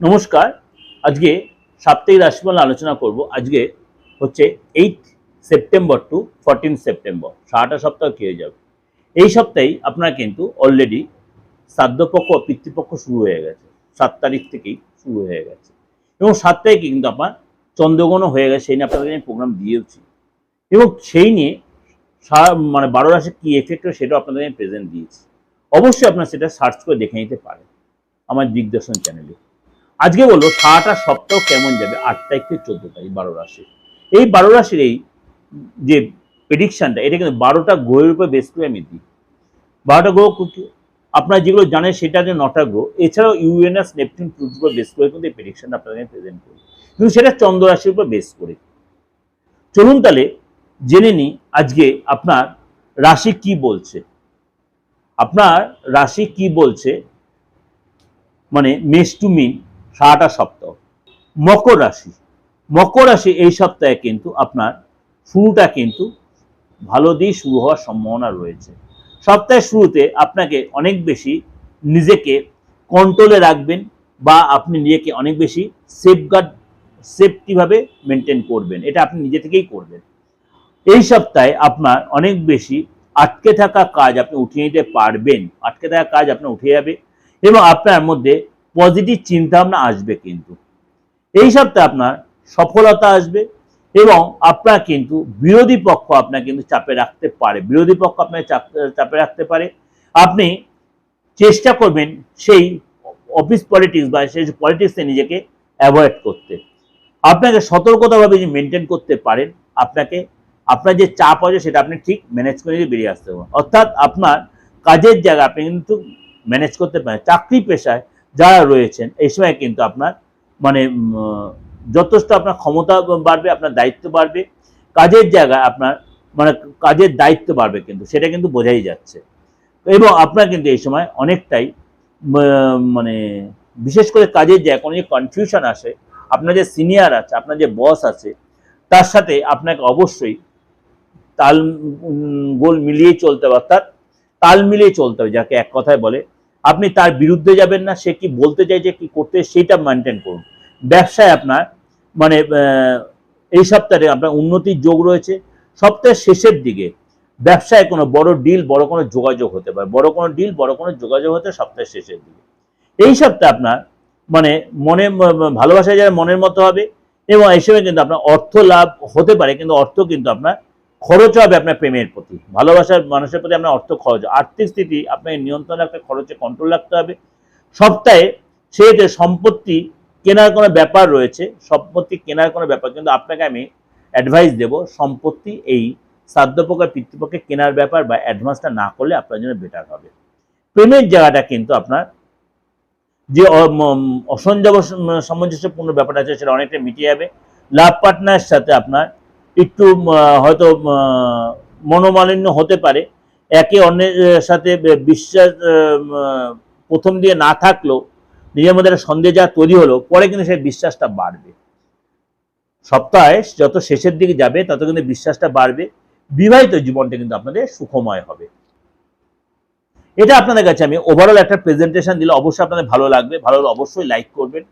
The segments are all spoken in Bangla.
নমস্কার। আজকে সাপ্তাহিক রাশিফল আলোচনা করব। আজকে হচ্ছে eight September to fourteen September সারাটা সপ্তাহ হয়ে যাবে। এই সপ্তাহেই আপনার কিন্তু অলরেডি শ্রাদ্ধপক্ষ পিতৃপক্ষ শুরু হয়ে গেছে। সাত তারিখ থেকেই শুরু হয়ে গেছে। এবং সাত তারিখে কিন্তু আপনার চন্দ্রগ্রহণও হয়ে গেছে। সেই নিয়ে আপনাদের আমি প্রোগ্রাম দিয়েওছি এবং সেই নিয়ে মানে বারো রাশি কী এফেক্ট হয় সেটাও আপনাদের আমি প্রেজেন্ট দিয়েছি। অবশ্যই আপনার সেটা সার্চ করে দেখে নিতে পারেন। আমার দিগদর্শন চ্যানেলে আজকে বলব সারাটা সপ্তাহ কেমন যাবে? আট তারিখ থেকে চোদ্দ তারিখ, বারো রাশি। এই বারো রাশির এই যে প্রেডিকশনটা এটা কিন্তু বারোটা গ্রহের উপর বেস করে আমি দিই। বারোটা গ্রহ আপনারা যেগুলো জানেন সেটা যে নটা গ্রহ। এছাড়াও ইউএনএস নেপচুন প্লুটোর উপর বেস করে কিন্তু এই প্রেডিকশনটা আপনাদের প্রেজেন্ট করি। কিন্তু সেটা চন্দ্র রাশির উপর বেস করে। চলুন তাহলে জেনে নিই আজকে আপনার রাশি কি বলছে। আপনার রাশি কি বলছে? মানে মেষ টু মিন। সারাটা সপ্তাহ মকর রাশি। মকর রাশি এই সপ্তাহে কিন্তু আপনার শুরুটা কিন্তু ভালো দিয়ে শুরু হওয়ার সম্ভাবনা রয়েছে। সপ্তাহের শুরুতে আপনাকে অনেক বেশি নিজেকে কন্ট্রোলে রাখবেন বা আপনি নিজেকে অনেক বেশি সেফগার্ড সেফটিভাবে মেনটেন করবেন। এটা আপনি নিজে থেকেই করবেন। এই সপ্তাহে আপনার অনেক বেশি আটকে থাকা কাজ আপনি উঠিয়ে নিতে পারবেন। আটকে থাকা কাজ আপনার উঠে যাবে এবং আপনার মধ্যে পজিটিভ চিন্তাভাবনা আসবে কিন্তু। এই সপ্তাহে আপনার সফলতা আসবে এবং আপনার কিন্তু বিরোধী পক্ষ আপনার কিন্তু চাপে রাখতে পারে। বিরোধী পক্ষ আপনার চাপ- রাখতে পারে। আপনি চেষ্টা করবেন সেই অফিস পলিটিক্স বা সেই পলিটিক্সে নিজেকে অ্যাভয়েড করতে। আপনাকে সতর্কতাভাবে যে মেনটেন করতে পারেন, আপনাকে, আপনার যে চাপ আছে সেটা আপনি ঠিক ম্যানেজ করে বেরিয়ে আসতে পারেন। অর্থাৎ আপনার কাজের জায়গা আপনি কিন্তু ম্যানেজ করতে পারেন। চাকরি পেশায় যারা রয়েছেন, এই সময় কিন্তু আপনার মানে যথেষ্ট আপনার ক্ষমতা বাড়বে, আপনার দায়িত্ব বাড়বে, কাজের জায়গায় আপনার মানে কাজের দায়িত্ব বাড়বে কিন্তু, সেটা কিন্তু বোঝাই যাচ্ছে। এবং আপনার কিন্তু এই সময় অনেকটাই মানে বিশেষ করে কাজের জায়গায় কোনো যে কনফিউশন আসে, আপনার যে সিনিয়র আছে, আপনার যে বস আছে, তার সাথে আপনাকে অবশ্যই তাল গোল মিলিয়ে চলতে হবে, অর্থাৎ তাল মিলিয়ে চলতে হবে, যাকে এক কথায় বলে আপনি তার বিরুদ্ধে যাবেন না, সে কি বলতে চাইছে কি করতে সেটা মেনটেন করুন। ব্যবসায় আপনার মানে এই সপ্তাহে আপনার উন্নতির যোগ রয়েছে। সপ্তাহের শেষের দিকে ব্যবসায় কোনো বড় ডিল বড় কোনো যোগাযোগ হতে পারে। বড় কোনো ডিল বড় কোনো যোগাযোগ হতে সপ্তাহের শেষের দিকে। এই সপ্তাহে আপনার মানে মনে ভালোবাসায় ভালোবাসা যারা মনের মতো হবে, এবং এই সময় কিন্তু আপনার অর্থ লাভ হতে পারে, কিন্তু অর্থ কিন্তু আপনার খরচ হবে আপনার প্রেমের প্রতি, ভালোবাসার মানুষের প্রতি আপনার অর্থ খরচ, আর্থিক স্থিতি আপনাকে নিয়ন্ত্রণ রাখতে খরচে কন্ট্রোল রাখতে হবে। সপ্তাহে সেতে সম্পত্তি কেনার কোনো ব্যাপার রয়েছে, সম্পত্তি কেনার কোনো ব্যাপার, কিন্তু আপনাকে আমি অ্যাডভাইস দেব, সম্পত্তি এই শ্রাদ্ধপক্ষ আর পিতৃপক্ষে কেনার ব্যাপার বা অ্যাডভান্সটা না করলে আপনার জন্য বেটার হবে। প্রেমের জায়গাটা কিন্তু আপনার যে অসঞ্জব- সামঞ্জস্যপূর্ণ ব্যাপারটা আছে, সেটা অনেকটা মিটে যাবে। লাভ পার্টনারের সাথে আপনার একটু হয়তো মনোমালিন্য হতে পারে। একে অন্যের সাথে বিশ্বাস প্রথম দিয়ে না থাকলেও নিজের মধ্যে একটা সন্দেহ যা তৈরি হলো, পরে কিন্তু সেই বিশ্বাসটা বাড়বে। সপ্তাহে যত শেষের দিকে যাবে, তত কিন্তু বিশ্বাসটা বাড়বে। বিবাহিত জীবনটা কিন্তু আপনাদের সুখময় হবে। এটা আপনাদের কাছে আমি ওভারঅল একটা প্রেজেন্টেশন দিলে অবশ্যই আপনাদের ভালো লাগবে। ভালো অবশ্যই লাইক করবেন,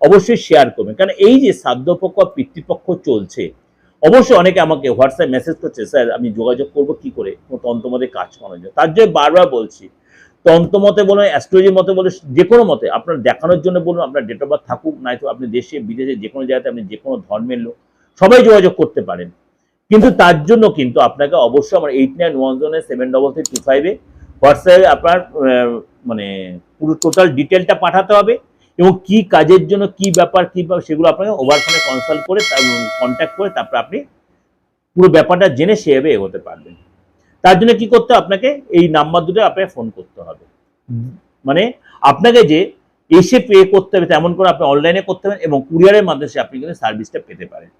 অবশ্যই শেয়ার করবেন। কারণ এই যে শ্রাদ্ধপক্ষ পিতৃপক্ষ চলছে অবশ্যই অনেকে আমাকে হোয়াটসঅ্যাপ মেসেজ করছে, স্যার, আমি যোগাযোগ করব কি করে? তন্ত্রমতে কাজ করানোর জন্য। তার জন্য বারবার বলছি, তন্ত্রমতে বলুন অ্যাস্ট্রোলজির মতে বলুন, যে কোনো মতে, আপনার দেখানোর জন্য বলুন, আপনার ডেট অফ বার্থ থাকুক, নয়তো আপনি দেশে, বিদেশে যে কোনো জায়গাতে আপনি যে কোনো ধর্মের লোক, সবাই যোগাযোগ করতে পারেন। কিন্তু তার জন্য কিন্তু আপনাকে অবশ্যই আমার এইট নাইন ওয়ান জোনে সেভেন ডবল থ্রি টু ফাইভে হোয়াটসঅ্যাপে আপনার মানে পুরো টোটাল ডিটেলটা পাঠাতে হবে। এবং কি কাজের জন্য কি ব্যাপার কি ব্যাপার, সেগুলো আপনাকে ওভার ফোনে কনসাল্ট করে কন্ট্যাক্ট করে তারপর আপনি পুরো ব্যাপারটা জেনে সেভাবে এগোতে পারবেন। তার জন্য কি করতে? আপনাকে? এই নাম্বার দুটো আপনাকে ফোন করতে হবে। মানে আপনাকে যে এসে পে করতে হবে, তেমন করে আপনি অনলাইনে করতে হবে এবং কুরিয়ারের মাধ্যমে আপনি কিন্তু সার্ভিসটা পেতে পারেন।